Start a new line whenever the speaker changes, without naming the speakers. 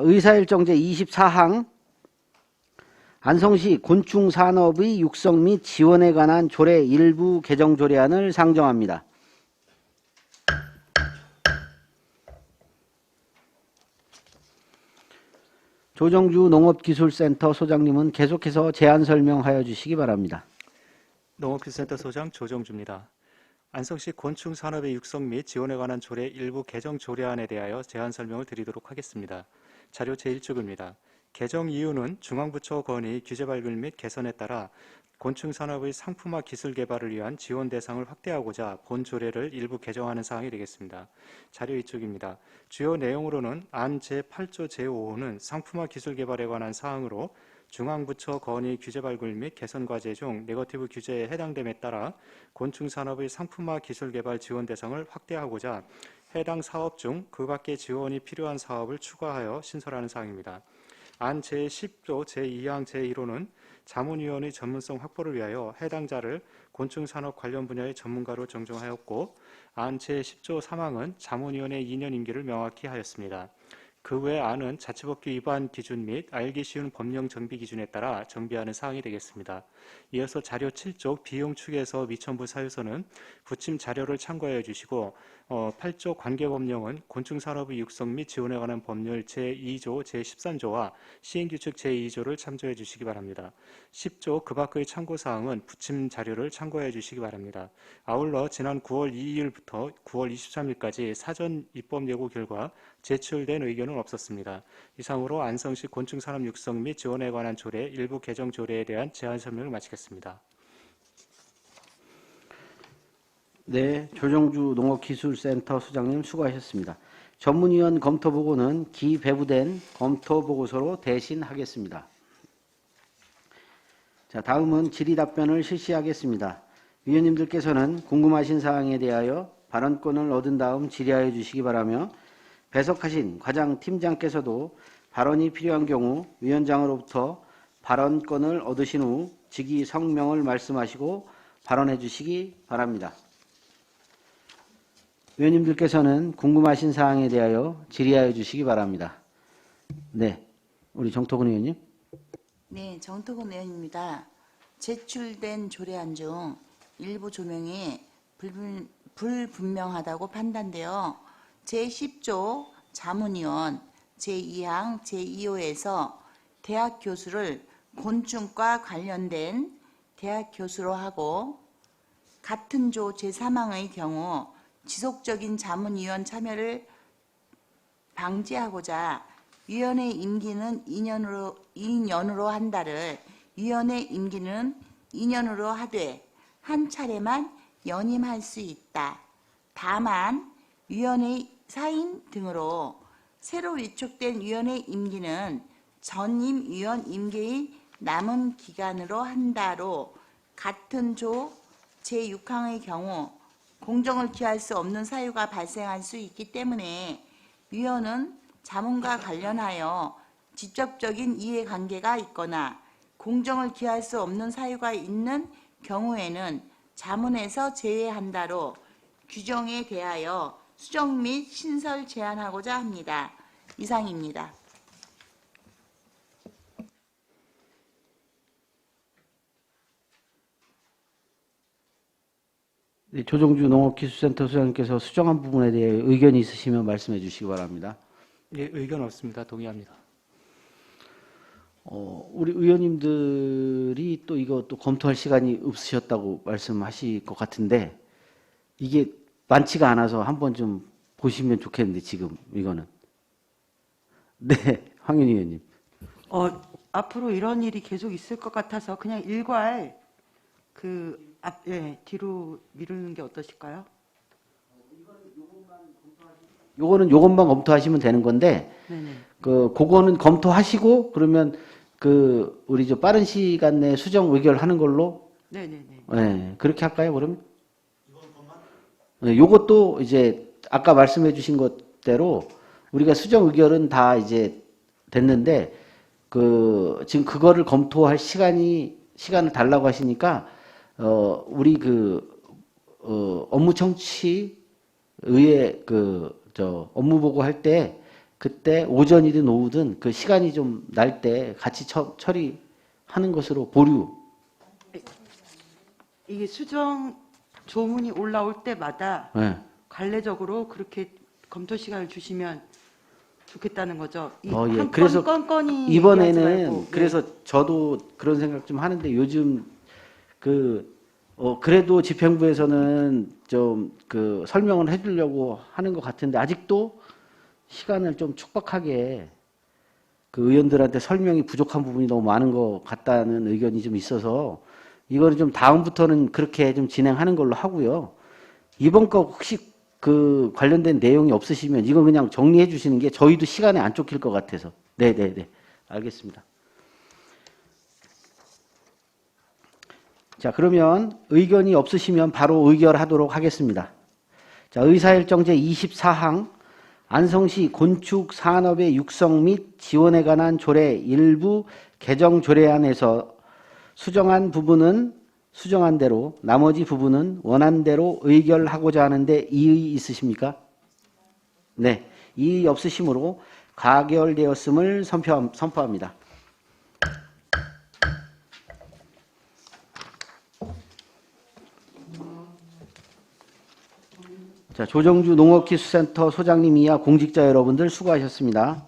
의사일정 제 24항 안성시 곤충산업의 육성 및 지원에 관한 조례 일부 개정 조례안을 상정합니다. 조정주 농업기술센터 소장님은 계속해서 제안 설명하여 주시기 바랍니다.
농업기술센터 소장 조정주입니다. 안성시 곤충 산업의 육성 및 지원에 관한 조례 일부 개정 조례안에 대하여 제안 설명을 드리도록 하겠습니다. 자료 제1쪽입니다. 개정 이유는 중앙부처 건의 규제 발굴 및 개선에 따라 곤충 산업의 상품화 기술 개발을 위한 지원 대상을 확대하고자 본 조례를 일부 개정하는 사항이 되겠습니다. 자료 2쪽입니다. 주요 내용으로는 안 제8조 제5호는 상품화 기술 개발에 관한 사항으로 중앙부처 건의 규제 발굴 및 개선 과제 중 네거티브 규제에 해당됨에 따라 곤충 산업의 상품화 기술 개발 지원 대상을 확대하고자 해당 사업 중 그 밖의 지원이 필요한 사업을 추가하여 신설하는 사항입니다. 안 제10조 제2항 제1호는 자문위원의 전문성 확보를 위하여 해당자를 곤충 산업 관련 분야의 전문가로 정정하였고 안 제10조 3항은 자문위원의 2년 임기를 명확히 하였습니다. 그 외 안은 자치법규 위반 기준 및 알기 쉬운 법령 정비 기준에 따라 정비하는 사항이 되겠습니다. 이어서 자료 7쪽 비용 축에서 미천부 사유서는 부침 자료를 참고하여 주시고 어, 8조 관계법령은 곤충산업의 육성 및 지원에 관한 법률 제2조 제13조와 시행규칙 제2조를 참조해 주시기 바랍니다. 10조 그 밖의 참고사항은 부침 자료를 참고해 주시기 바랍니다. 아울러 지난 9월 2일부터 9월 23일까지 사전 입법 예고 결과 제출된 의견은 없었습니다. 이상으로 안성시 곤충산업 육성 및 지원에 관한 조례 일부 개정 조례에 대한 제안 설명을 마치겠습니다.
네, 조정주 농업기술센터 수장님 수고하셨습니다. 전문위원 검토 보고는 기배부된 검토 보고서로 대신하겠습니다. 자, 다음은 질의 답변을 실시하겠습니다. 위원님들께서는 궁금하신 사항에 대하여 발언권을 얻은 다음 질의하여 주시기 바라며 배석하신 과장 팀장께서도 발언이 필요한 경우 위원장으로부터 발언권을 얻으신 후 직위 성명을 말씀하시고 발언해 주시기 바랍니다. 위원님들께서는 궁금하신 사항에 대하여 질의하여 주시기 바랍니다. 네, 우리 정토근 의원님.
네, 정토근 의원입니다. 제출된 조례안 중 일부 조명이 불분, 불분명하다고 판단되어 제10조 자문위원 제2항 제2호에서 대학 교수를 곤충과 관련된 대학 교수로 하고 같은 조 제3항의 경우 지속적인 자문위원 참여를 방지하고자 위원회 임기는 2년으로 2년으로 한다를 위원회 임기는 2년으로 하되 한 차례만 연임할 수 있다. 다만 위원회 사인 등으로 새로 위촉된 위원회 임기는 전임 위원 임기의 남은 기간으로 한다로 같은 조 제6항의 경우 공정을 기할 수 없는 사유가 발생할 수 있기 때문에 위원은 자문과 관련하여 직접적인 이해관계가 있거나 공정을 기할 수 없는 사유가 있는 경우에는 자문에서 제외한다로 규정에 대하여 수정 및 신설 제안하고자 합니다. 이상입니다.
네, 조정주 농업기술센터 수장님께서 수정한 부분에 대해 의견이 있으시면 말씀해 주시기 바랍니다.
예, 의견 없습니다. 동의합니다.
어, 우리 의원님들이 또 이거 또 검토할 시간이 없으셨다고 말씀하실 것 같은데 이게 많지가 않아서 한번 좀 보시면 좋겠는데 지금 이거는 네 황윤희 의원님
어, 앞으로 이런 일이 계속 있을 것 같아서 그냥 일괄 그 앞, 예, 뒤로 미루는 게 어떠실까요?
요거는 요것만 검토하시면 되는 건데
네네.
그 그거는 검토하시고 그러면 그 우리 저 빠른 시간 내에 수정 의결하는 걸로
네네네.
예, 그렇게 할까요, 그러면? 네, 요것도 이제 아까 말씀해 주신 것대로 우리가 수정 의결은 다 이제 됐는데 그 지금 그거를 검토할 시간이 시간을 달라고 하시니까 어 우리 그 어, 업무 청취 의회 그 저 업무 보고 할 때 그때 오전이든 오후든 그 시간이 좀 날 때 같이 처, 처리하는 것으로 보류.
이게 수정 조문이 올라올 때마다
예.
관례적으로 그렇게 검토 시간을 주시면 좋겠다는 거죠. 이
어, 예.
한
그래서
건, 얘기하지
이번에는
네.
그래서 저도 그런 생각 좀 하는데 요즘 그 어, 그래도 집행부에서는 좀 그 설명을 해주려고 하는 것 같은데 아직도 시간을 좀 촉박하게 그 의원들한테 설명이 부족한 부분이 너무 많은 것 같다는 의견이 좀 있어서 이거는 좀 다음부터는 그렇게 좀 진행하는 걸로 하고요. 이번 거 혹시 그 관련된 내용이 없으시면 이건 그냥 정리해 주시는 게 저희도 시간에 안 쫓길 것 같아서. 네 네 네. 알겠습니다. 자, 그러면 의견이 없으시면 바로 의결하도록 하겠습니다. 자, 의사일정제 24항 안성시 곤축 산업의 육성 및 지원에 관한 조례 일부 개정 조례안에서 수정한 부분은 수정한 대로 나머지 부분은 원한 대로 의결하고자 하는데 이의 있으십니까? 네. 이의 없으시므로 가결되었음을 선포합니다. 자, 조정주 농업기술센터 소장님 이하 공직자 여러분들 수고하셨습니다.